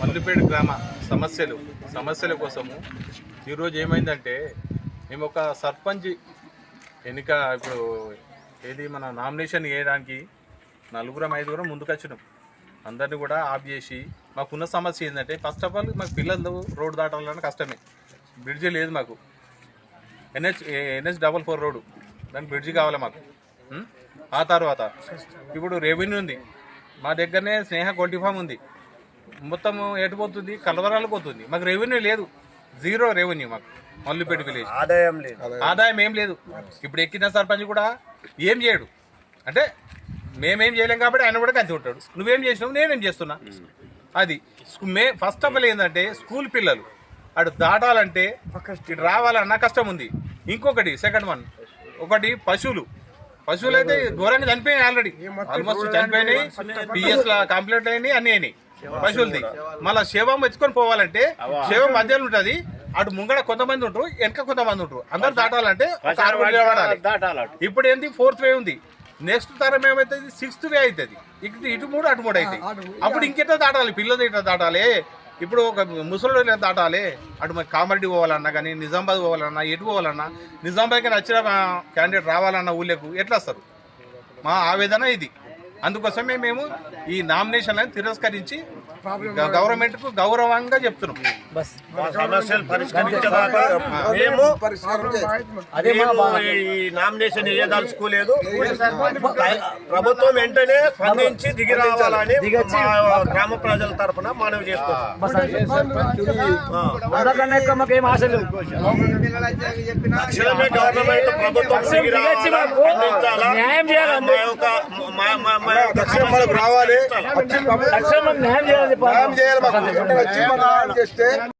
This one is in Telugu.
మల్లిపేట గ్రామ సమస్యలు సమస్యల కోసము ఈరోజు ఏమైందంటే మేము ఒక సర్పంచ్ ఎన్నిక ఇప్పుడు ఏది మన నామినేషన్ వేయడానికి నలుగురం ఐదుగురం ముందుకొచ్చినాం. అందరినీ అందరిని కూడా ఆఫ్ చేసి మాకున్న సమస్య ఏంటంటే ఫస్ట్ ఆఫ్ ఆల్ మాకు పిల్లలు రోడ్డు దాటాలని కష్టమే. బ్రిడ్జి లేదు మాకు. NH NH double four road. దానికి బ్రిడ్జి కావాలి మాకు? ఆ తర్వాత ఇప్పుడు రెవెన్యూ ఉంది. మా దగ్గరనే స్నేహ గొడ్డి ఫామ్ ఉంది. మొత్తం ఎటు పోతుంది? కలవరాలు పోతుంది. మాకు రెవెన్యూ లేదు. జీరో రెవెన్యూ మాకు. మల్లిపేట విలేజ్ ఆదాయం లేదు. ఆదాయం. ఏం లేదు. ఇప్పుడు ఎక్కిన సర్పంచ్ కూడా ఏం చేయడు. అంటే మేమేం చేయలేం కాబట్టి ఆయన కూడా కంచి ఉంటాడు నువ్వేం చేసినావు? నేనేం చేస్తున్నా? అది. మే ఫస్ట్ ఆఫ్ ఆల్ ఏంటంటే స్కూల్ పిల్లలు అటు దాటాలంటే ఇటు రావాలన్న కష్టం ఉంది. ఇంకొకటి సెకండ్ వన్ ఒకటి పశువులు. పశువులు అయితే ఘోరంగా చనిపోయినాయి ఆల్రెడీ ఆల్మోస్ట్ చనిపోయినాయి. పిఎస్ లా కంప్లీట్ అయినాయి అన్ని అయినాయి. పశువులది. మళ్ళా శవం ఎత్తుకొని పోవాలంటే శవం మధ్యలో ఉంటది. అటు ముంగడ కొంతమంది ఉంటారు వెనక కొంతమంది ఉంటారు. అందరు దాటాలంటే ఇప్పుడు ఏంది? ఫోర్త్ వే ఉంది. నెక్స్ట్ తరం ఏమైతుంది? సిక్స్త్ వే అవుతుంది ఇటు ఇటు మూడు అటు మూడు అవుతాయి అప్పుడు ఇంకెట్లా దాటాలి? పిల్లలు ఇట్లా దాటాలి? ఇప్పుడు ఒక ముసలి దాటాలి? అటు మరి కామారెడ్డి పోవాలన్నా కానీ నిజామాబాద్ పోవాలన్నా ఎటు పోవాలన్నా నిజామాబాద్కి నచ్చిన క్యాండిడేట్ రావాలన్న ఊళ్ళకు ఎట్లా వస్తారు? మా ఆవేదన ఇది. అందుకోసమే మేము ఈ నామినేషన్లను తిరస్కరించి గవర్నమెంట్కు గౌరవంగా చెప్తున్నాం. ఈ నామినేషన్ వేయదలుచుకోలేదు ప్రభుత్వం వెంటనే స్పందించి దిగి రావాలని గ్రామ ప్రజల తరఫున మనవి చేస్తున్నాం. ప్రభుత్వం? న్యాయం. మనకు రావాలి న్యాయం చేయాలి మాకు. చేస్తే